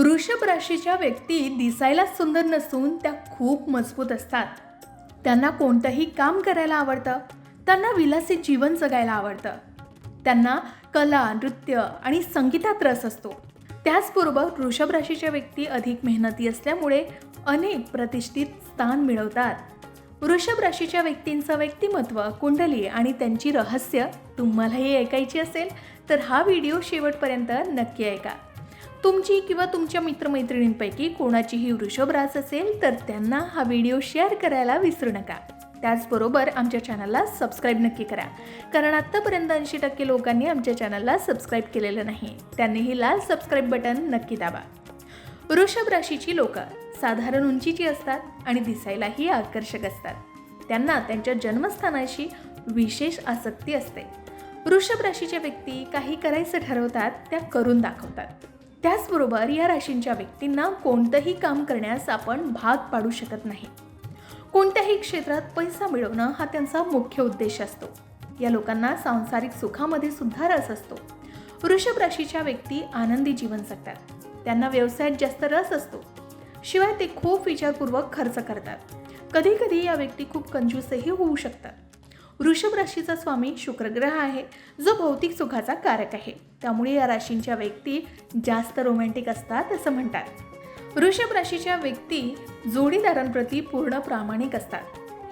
वृषभ राशीच्या व्यक्ती दिसायला सुंदर नसून त्या खूप मजबूत असतात. त्यांना कोणतंही काम करायला आवडतं त्यांना विलासी जीवन जगायला आवडतं. त्यांना कला नृत्य आणि संगीतात रस असतो. त्याचबरोबर वृषभ राशीच्या व्यक्ती अधिक मेहनती असल्यामुळे अनेक प्रतिष्ठित स्थान मिळवतात. वृषभ राशीच्या व्यक्तींचं व्यक्तिमत्व कुंडली आणि त्यांची रहस्य तुम्हालाही ऐकायची असेल तर हा व्हिडिओ शेवटपर्यंत नक्की ऐका. तुमची किंवा तुमच्या मित्रमैत्रिणींपैकी कोणाचीही वृषभ रास असेल तर त्यांना हा व्हिडिओ शेअर करायला विसरू नका. त्याचबरोबर आमच्या चॅनलला सबस्क्राईब नक्की करा कारण आत्तापर्यंत ऐंशी टक्के लोकांनी आमच्या चॅनलला सबस्क्राईब केलेलं नाही. त्यांनीही लाल सबस्क्राईब बटन नक्की दाबा. वृषभ राशीची लोकं साधारण उंचीची असतात आणि दिसायलाही आकर्षक असतात. त्यांना त्यांच्या जन्मस्थानाशी विशेष आसक्ती असते. वृषभ राशीच्या व्यक्ती काही करायचं ठरवतात त्या करून दाखवतात. त्याचबरोबर या राशींच्या व्यक्तींना कोणतंही काम करण्यास आपण भाग पाडू शकत नाही. कोणत्याही क्षेत्रात पैसा मिळवणं हा त्यांचा मुख्य उद्देश असतो. या लोकांना सांसारिक सुखामध्ये सुद्धा रस असतो. वृषभ राशीच्या व्यक्ती आनंदी जीवन जगतात. त्यांना व्यवसायात जास्त रस असतो. शिवाय ते खूप विचारपूर्वक खर्च करतात. कधी कधी या व्यक्ती खूप कंजूसही होऊ शकतात. वृषभ राशीचा स्वामी शुक्रग्रह आहे जो भौतिक सुखाचा कारक आहे. त्यामुळे या राशींच्या व्यक्ती जास्त रोमॅन्टिक असतात असं म्हणतात. वृषभ राशीच्या व्यक्ती जोडीदारांप्रती पूर्ण प्रामाणिक असतात.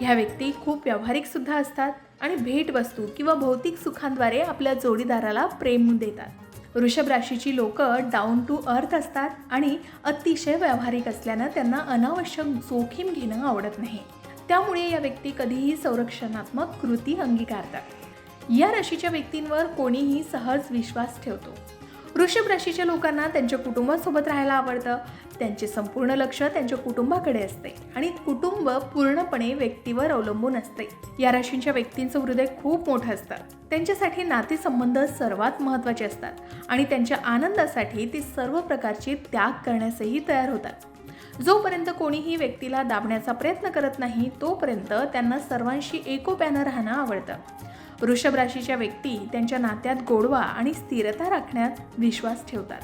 ह्या व्यक्ती खूप व्यावहारिकसुद्धा असतात आणि भेटवस्तू किंवा भौतिक सुखांद्वारे आपल्या जोडीदाराला प्रेम देतात. वृषभ राशीची लोक डाऊन टू अर्थ असतात आणि अतिशय व्यावहारिक असल्यानं त्यांना अनावश्यक जोखीम घेणं आवडत नाही. त्यामुळे या व्यक्ती कधीही संरक्षणात्मक कृती अंगीकारतात. या राशीच्या व्यक्तींवर कोणीही सहज विश्वास ठेवतो. वृषभ राशीच्या लोकांना त्यांच्या कुटुंबासोबत राहायला आवडतं. त्यांचे संपूर्ण लक्ष त्यांच्या कुटुंबाकडे असते आणि कुटुंब पूर्णपणे व्यक्तीवर अवलंबून असते. या राशींच्या व्यक्तींचं हृदय खूप मोठं असतं. त्यांच्यासाठी नातेसंबंध सर्वात महत्त्वाचे असतात आणि त्यांच्या आनंदासाठी ते सर्व प्रकारचे त्याग करण्यासही तयार होतात. जोपर्यंत कोणीही व्यक्तीला दाबण्याचा प्रयत्न करत नाही तोपर्यंत त्यांना सर्वांशी एकोप्यानं राहणं आवडतं. वृषभ राशीच्या व्यक्ती त्यांच्या नात्यात गोडवा आणि स्थिरता राखण्यात विश्वास ठेवतात.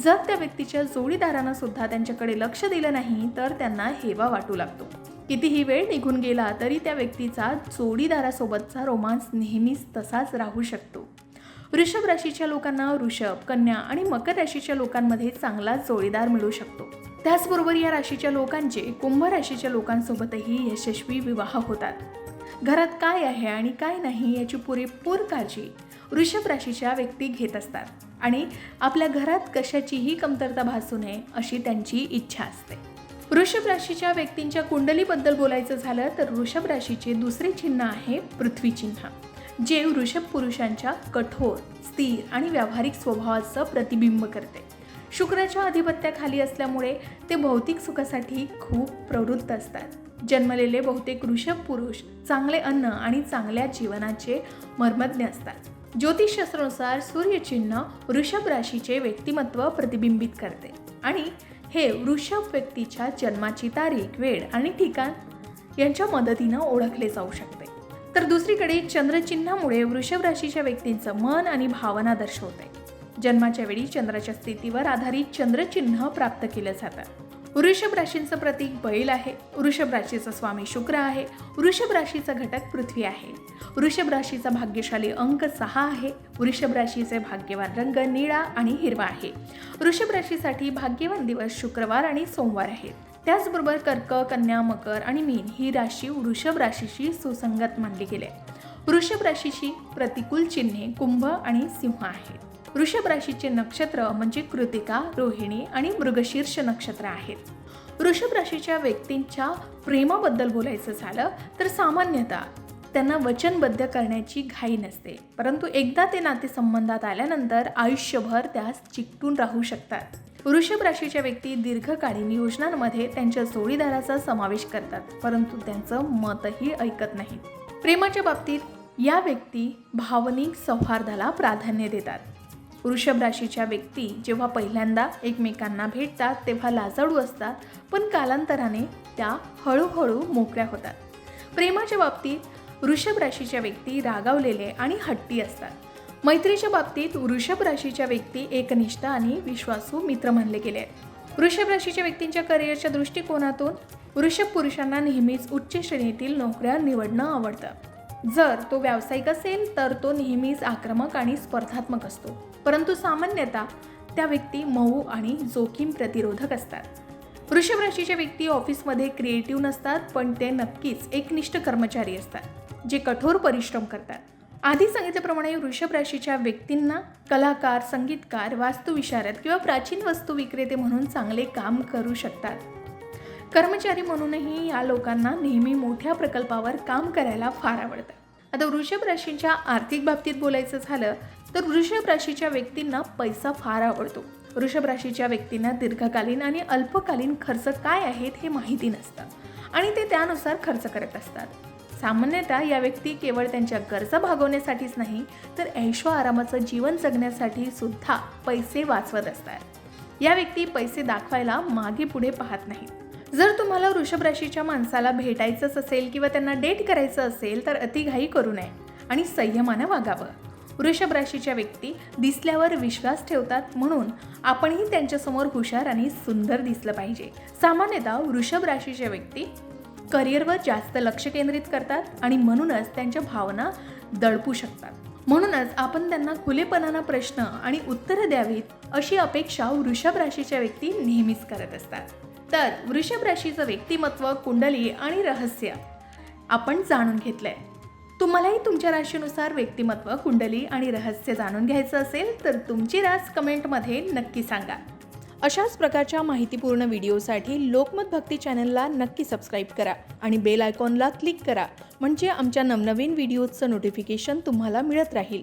जर त्या व्यक्तीच्या जोडीदारानं सुद्धा त्यांच्याकडे लक्ष दिलं नाही तर त्यांना हेवा वाटू लागतो. कितीही वेळ निघून गेला तरी त्या व्यक्तीचा जोडीदारासोबतचा रोमांस नेहमीच तसाच राहू शकतो. वृषभ राशीच्या लोकांना वृषभ कन्या आणि मकर राशीच्या लोकांमध्ये चांगला जोडीदार मिळू शकतो. त्याचबरोबर या राशीच्या लोकांचे कुंभ राशीच्या लोकांसोबतही यशस्वी विवाह होतात. घरात काय आहे आणि काय नाही याची पुरेपूर काळजी वृषभ राशीच्या व्यक्ती घेत असतात. आणि आपल्या घरात कशाचीही कमतरता भासू नये अशी त्यांची इच्छा असते. वृषभ राशीच्या व्यक्तींच्या कुंडलीबद्दल बोलायचं झालं तर वृषभ राशीचे दुसरे चिन्ह आहे पृथ्वी चिन्ह जे वृषभ पुरुषांच्या कठोर स्थिर आणि व्यावहारिक स्वभावाचं प्रतिबिंब करते. शुक्राच्या आधिपत्याखाली असल्यामुळे ते भौतिक सुखासाठी खूप प्रवृत्त असतात. जन्मलेले बहुतेक वृषभ पुरुष चांगले अन्न आणि चांगल्या जीवनाचे मर्मज्ञ असतात. ज्योतिषशास्त्रानुसार सूर्यचिन्ह वृषभ राशीचे व्यक्तिमत्व प्रतिबिंबित करते. आणि हे वृषभ व्यक्तीच्या जन्माची तारीख वेळ आणि ठिकाण यांच्या मदतीनं ओळखले जाऊ शकते. तर दुसरीकडे चंद्रचिन्हामुळे वृषभ राशीच्या व्यक्तींचं मन आणि भावना दर्शवते. जन्माच्या वेळी चंद्राच्या स्थितीवर आधारित चंद्रचिन्ह प्राप्त केलं जातं. वृषभ राशींचं प्रतीक बैल आहे. वृषभ राशीचा स्वामी शुक्र आहे. वृषभ राशीचा घटक पृथ्वी आहे. वृषभ राशीचा भाग्यशाली अंक सहा आहे. वृषभ राशीचे भाग्यवान रंग निळा आणि हिरवा आहे. वृषभ राशीसाठी भाग्यवान दिवस शुक्रवार आणि सोमवार आहेत. त्याचबरोबर कर्क कन्या मकर आणि मीन ही राशी वृषभ राशीशी सुसंगत मानली गेली. वृषभ राशीची प्रतिकूल चिन्हे कुंभ आणि सिंह आहेत. वृषभ राशीचे नक्षत्र म्हणजे कृतिका रोहिणी आणि मृगशीर्ष नक्षत्र आहेत. वृषभ राशीच्या व्यक्तींच्या प्रेमाबद्दल बोलायचं झालं तर सामान्यतः त्यांना वचनबद्ध करण्याची घाई नसते. परंतु एकदा ते नातेसंबंधात आल्यानंतर आयुष्यभर त्यास चिकटून राहू शकतात. वृषभ राशीच्या व्यक्ती दीर्घकालीन योजनांमध्ये त्यांच्या जोडीदाराचा समावेश करतात परंतु त्यांचं मतही ऐकत नाहीत. प्रेमाच्या बाबतीत या व्यक्ती भावनिक सौहार्दाला प्राधान्य देतात. वृषभ राशीच्या व्यक्ती जेव्हा पहिल्यांदा एकमेकांना भेटतात तेव्हा लाजाळू असतात पण कालांतराने त्या हळूहळू मोकळ्या होतात. प्रेमाच्या बाबतीत वृषभ राशीच्या व्यक्ती रागावलेले आणि हट्टी असतात. मैत्रीच्या बाबतीत वृषभ राशीच्या व्यक्ती एकनिष्ठ आणि विश्वासू मित्र मानले गेले आहेत. वृषभ राशीच्या व्यक्तींच्या करिअरच्या दृष्टिकोनातून वृषभ पुरुषांना नेहमीच उच्च श्रेणीतील नोकऱ्या निवडणं आवडतं. जर तो व्यावसायिक असेल तर तो नेहमीच आक्रमक आणि स्पर्धात्मक असतो. परंतु सामान्यतः त्या व्यक्ती मऊ आणि जोखीम प्रतिरोधक असतात. वृषभ राशीच्या व्यक्ती ऑफिसमध्ये क्रिएटिव्ह नसतात पण ते नक्कीच एकनिष्ठ कर्मचारी असतात जे कठोर परिश्रम करतात. आधी सांगितल्याप्रमाणे वृषभ राशीच्या व्यक्तींना कलाकार संगीतकार वास्तुविशारद किंवा प्राचीन वस्तू विक्रेते म्हणून चांगले काम करू शकतात. कर्मचारी म्हणूनही या लोकांना नेहमी मोठ्या प्रकल्पावर काम करायला फार आवडतं. आता वृषभ राशीच्या आर्थिक बाबतीत बोलायचं झालं तर वृषभ राशीच्या व्यक्तींना पैसा फार आवडतो. वृषभ राशीच्या व्यक्तींना दीर्घकालीन आणि अल्पकालीन खर्च काय आहेत हे माहिती नसतं आणि ते त्यानुसार खर्च करत असतात. सामान्यतः या व्यक्ती केवळ त्यांच्या गरजा भागवण्यासाठीच नाही तर ऐशो आरामाचं जीवन जगण्यासाठी सुद्धा पैसे वाचवत असतात. या व्यक्ती पैसे दाखवायला मागे पुढे पाहत नाहीत. जर तुम्हाला वृषभ राशीच्या माणसाला भेटायचंच असेल किंवा त्यांना डेट करायचं असेल तर अतिघाई करू नये आणि संयमानं वागावं. वृषभ राशीच्या व्यक्ती दिसल्यावर विश्वास ठेवतात म्हणून आपणही त्यांच्यासमोर हुशार आणि सुंदर दिसलं पाहिजे. सामान्यतः वृषभ राशीच्या व्यक्ती करिअरवर जास्त लक्ष केंद्रित करतात आणि म्हणूनच त्यांच्या भावना दडपू शकतात. म्हणूनच आपण त्यांना खुलेपणानं प्रश्न आणि उत्तरं द्यावीत अशी अपेक्षा वृषभ राशीच्या व्यक्ती नेहमीच करत असतात. तर वृषभ राशीचं व्यक्तिमत्व कुंडली आणि रहस्य आपण जाणून घेतलंय. तुम्हालाही तुमच्या राशीनुसार व्यक्तिमत्व कुंडली आणि रहस्य जाणून घ्यायचं असेल तर तुमची रास कमेंटमध्ये नक्की सांगा. अशाच प्रकारच्या माहितीपूर्ण व्हिडिओसाठी लोकमत भक्ती चॅनलला नक्की सबस्क्राईब करा आणि बेल आयकॉनला क्लिक करा म्हणजे आमच्या नवनवीन व्हिडिओजचं नोटिफिकेशन तुम्हाला मिळत राहील.